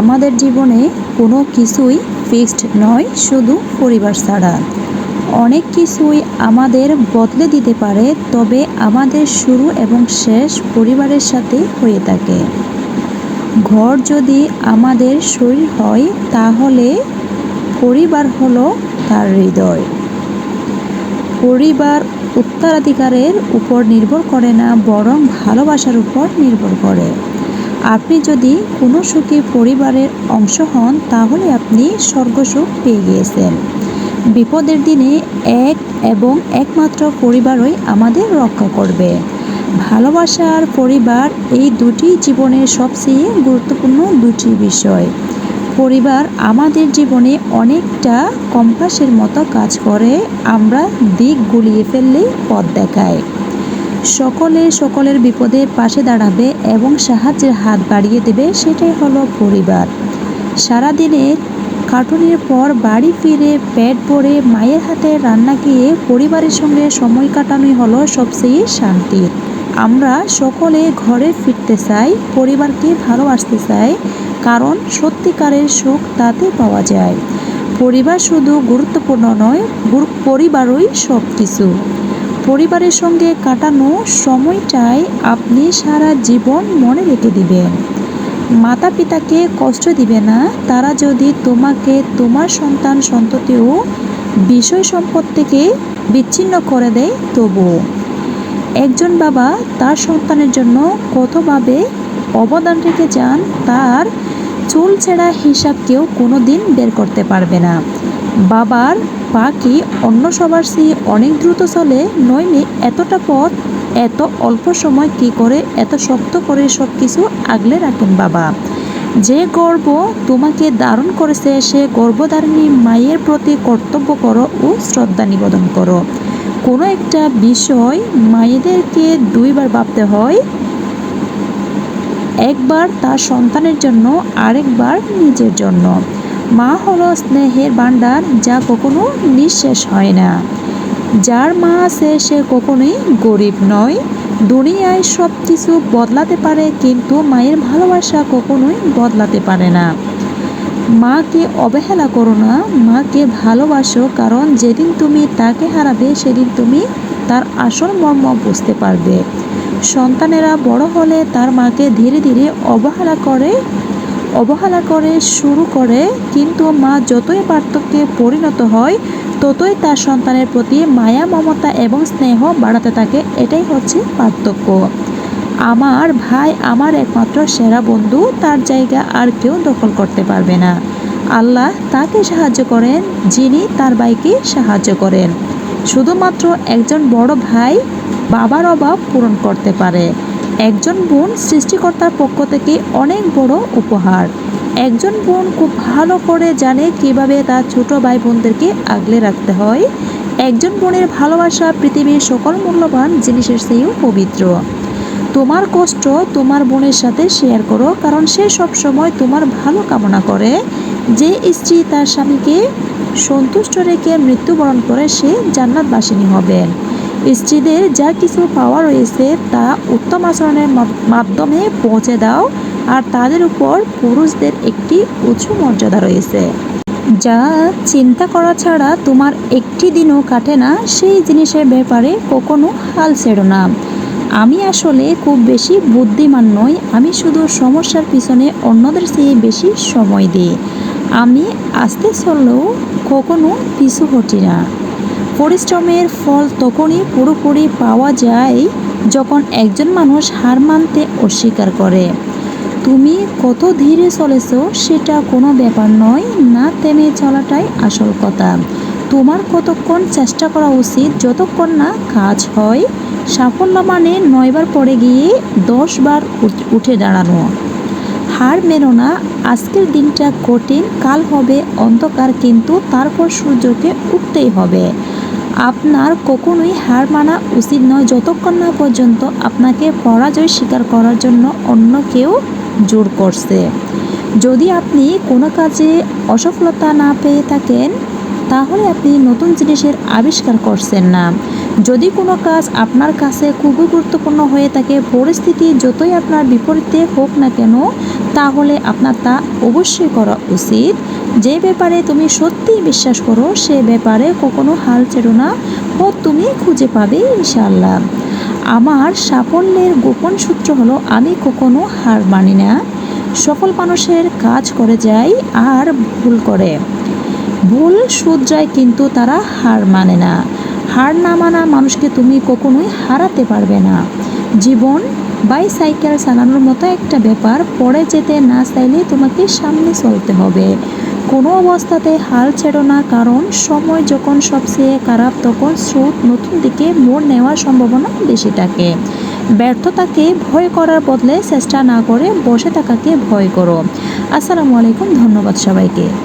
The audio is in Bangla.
আমাদের জীবনে কোনো কিছুই ফিক্সড নয়, শুধু পরিবার ছাড়া। অনেক কিছুই আমাদের বদলে দিতে পারে, তবে আমাদের শুরু এবং শেষ পরিবারের সাথে হয়ে থাকে। ঘর যদি আমাদের শরীর হয়, তাহলে পরিবার হলো তার হৃদয়। পরিবার উত্তরাধিকারের উপর নির্ভর করে না, বরং ভালোবাসার উপর নির্ভর করে। আপনি যদি কোনো সুখী পরিবারের অংশ হন, তাহলে আপনি স্বর্গসুখ পেয়ে গিয়েছেন। বিপদের দিনে এক এবং একমাত্র পরিবারই আমাদের রক্ষা করবে। ভালোবাসা আর পরিবার এই দুটি জীবনের সবচেয়ে গুরুত্বপূর্ণ দুটি বিষয়। পরিবার আমাদের জীবনে অনেকটা কম্পাসের মতো কাজ করে, আমরা দিক গুলিয়ে ফেললেই পথ দেখায়। সকলে সকলের বিপদের পাশে দাঁড়াবে এবং সাহায্যের হাত বাড়িয়ে দেবে, সেটাই হলো পরিবার। সারাদিনের কার্টুনের পর বাড়ি ফিরে পেট ভরে মায়ের হাতে রান্না খেয়ে পরিবারের সঙ্গে সময় কাটানোই হলো সবচেয়ে শান্তির আমরা সকলে ঘরে ফিরতে চাই, পরিবারকে ভালোবাসতে চাই, কারণ সত্যিকারের সুখ তাতে পাওয়া যায়। পরিবার শুধু গুরুত্বপূর্ণ নয় পরিবারই সব কিছু পরিবারের সঙ্গে কাটানো সময়টাই আপনি সারা জীবন মনে রেখে দিবেন। মাতা পিতাকে কষ্ট দিবে না, তারা যদি তোমাকে, তোমার সন্তান সন্ততিও বিষয় সম্পদ থেকে বিচ্ছিন্ন করে দেয় তবু একজন বাবা তার সন্তানের জন্য কতভাবে অবদান রেখে যান, তার চুল ছেঁড়া হিসাব কেউ কোনো দিন বের করতে পারবে না। বাবার পা কি অন্য সবার চেয়ে অনেক দ্রুত চলে, নইলে এতটা পথ, এত অল্প সময় কি করে এত শক্ত করে সব কিছু আগলে রাখেন বাবা? যে গর্ব তোমাকে ধারণ করেছে, সে গর্ভধারিণী মায়ের প্রতি কর্তব্য করো ও শ্রদ্ধা নিবেদন করো। কোনো একটা বিষয় মায়েদেরকে দুইবার ভাবতে হয়। একবার তার সন্তানের জন্য, আরেকবার নিজের জন্য। মা হলো স্নেহের ভাণ্ডার, যা কখনো নিঃশেষ হয় না। যার মা আছে, সে কখনোই গরিব নয়। দুনিয়ায় সব কিছু বদলাতে পারে, কিন্তু মায়ের ভালোবাসা কখনোই বদলাতে পারে না। মাকে অবহেলা করো না, মাকে ভালোবাসো, কারণ যেদিন তুমি তাকে হারাবে, সেদিন তুমি তার আসল মর্ম বুঝতে পারবে। সন্তানেরা বড় হলে তার মাকে ধীরে ধীরে অবহেলা করে অবহেলা করে, শুরু করে, কিন্তু মা যতই পার্থক্যে পরিণত হয়, ততই তার সন্তানের প্রতি মায়া, মমতা এবং স্নেহ বাড়াতে থাকে। এটাই হচ্ছে পার্থক্য। আমার ভাই আমার একমাত্র সেরা বন্ধু, তার জায়গা আর কেউ দখল করতে পারবে না। আল্লাহ তাকে সাহায্য করেন, যিনি তার ভাইকে সাহায্য করেন। শুধুমাত্র একজন বড় ভাই বাবার অভাব পূরণ করতে পারে। একজন বোন সৃষ্টিকর্তার পক্ষ থেকে অনেক বড় উপহার। একজন বোন খুব ভালো করে জানে কীভাবে তার ছোট ভাই বোনদেরকে আগলে রাখতে হয়। একজন বোনের ভালোবাসা পৃথিবীর সকল মূল্যবান জিনিসের চেয়েও পবিত্র। তোমার কষ্ট তোমার বোনের সাথে শেয়ার করো, কারণ সে সব সময় তোমার ভালো কামনা করে। যে স্ত্রী তার স্বামীকে সন্তুষ্ট রেখে মৃত্যুবরণ করে, সে জান্নাতবাসিনী হবে। স্ত্রীদের যা কিছু পাওয়া রয়েছে তা উত্তম আচরণের মাধ্যমে পৌঁছে দাও, আর তাদের উপর পুরুষদের একটি উঁচু মর্যাদা রয়েছে। যা চিন্তা করা ছাড়া তোমার একটি দিনও কাটে না, সেই জিনিসের ব্যাপারে কখনো হাল ছেড়ো না। আমি আসলে খুব বেশি বুদ্ধিমান নই, আমি শুধু সমস্যার পিছনে অন্যদের চেয়ে বেশি সময় দিই। আমি আস্তে চললেও কখনো পিছু হটি না। পরিশ্রমের ফল তখনই পুরোপুরি পাওয়া যায় যখন একজন মানুষ হার মানতে অস্বীকার করে। তুমি কত ধীরে চলেছ সেটা কোনো ব্যাপার নয়, না থেমে চলাটাই আসল কথা। তোমার কতক্ষণ চেষ্টা করা উচিত যতক্ষণ না কাজ হয়, সাফল্য মানে নয়বার পরে গিয়ে দশবার উঠে দাঁড়ানো। হার মেনো না, আজকের দিনটা কঠিন, কাল হবে অন্ধকার, কিন্তু তারপর সূর্যকে উঠতেই হবে। আপনার কখনোই হার মানা উচিত নয়। যতক্ষণ না পর্যন্ত আপনাকে পরাজয় স্বীকার করার জন্য অন্য কেউ জোর করছে। যদি আপনি কোনো কাজে অসফলতা না পেয়ে থাকেন, তাহলে আপনি নতুন জিনিসের আবিষ্কার করছেন না। যদি কোনো কাজ আপনার কাছে খুবই গুরুত্বপূর্ণ হয়ে থাকে, পরিস্থিতি যতই আপনার বিপরীতে হোক না কেন, তাহলে আপনার তা অবশ্যই করা উচিত। যে ব্যাপারে তুমি সত্যিই বিশ্বাস করো, সে ব্যাপারে কখনো হাল ছেড়ো না ও তুমি খুঁজে পাবে ইনশাল্লাহ আমার সাফল্যের গোপন সূত্র হলো, আমি কখনো হার মানি না। সফল মানুষের কাজ করে যায় আর ভুল করে। ভুল শুধরায় কিন্তু তারা হার মানে না। হার না মানা মানুষকে তুমি কখনোই হারাতে পারবে না। জীবন বাইসাইকেল চালানোর মতো একটা ব্যাপার, পড়ে যেতে না চাইলে তোমাকে সামনে চলতে হবে। কোনো অবস্থাতে হাল ছেড়ো না, কারণ সময় যখন সবচেয়ে খারাপ, তখন স্রোত নতুন দিকে মোড় নেওয়ার সম্ভাবনা বেশি থাকে। ব্যর্থতাকে ভয় করার বদলে চেষ্টা না করে বসে থাকাকে ভয় করো। আসসালামু আলাইকুম, ধন্যবাদ সবাইকে।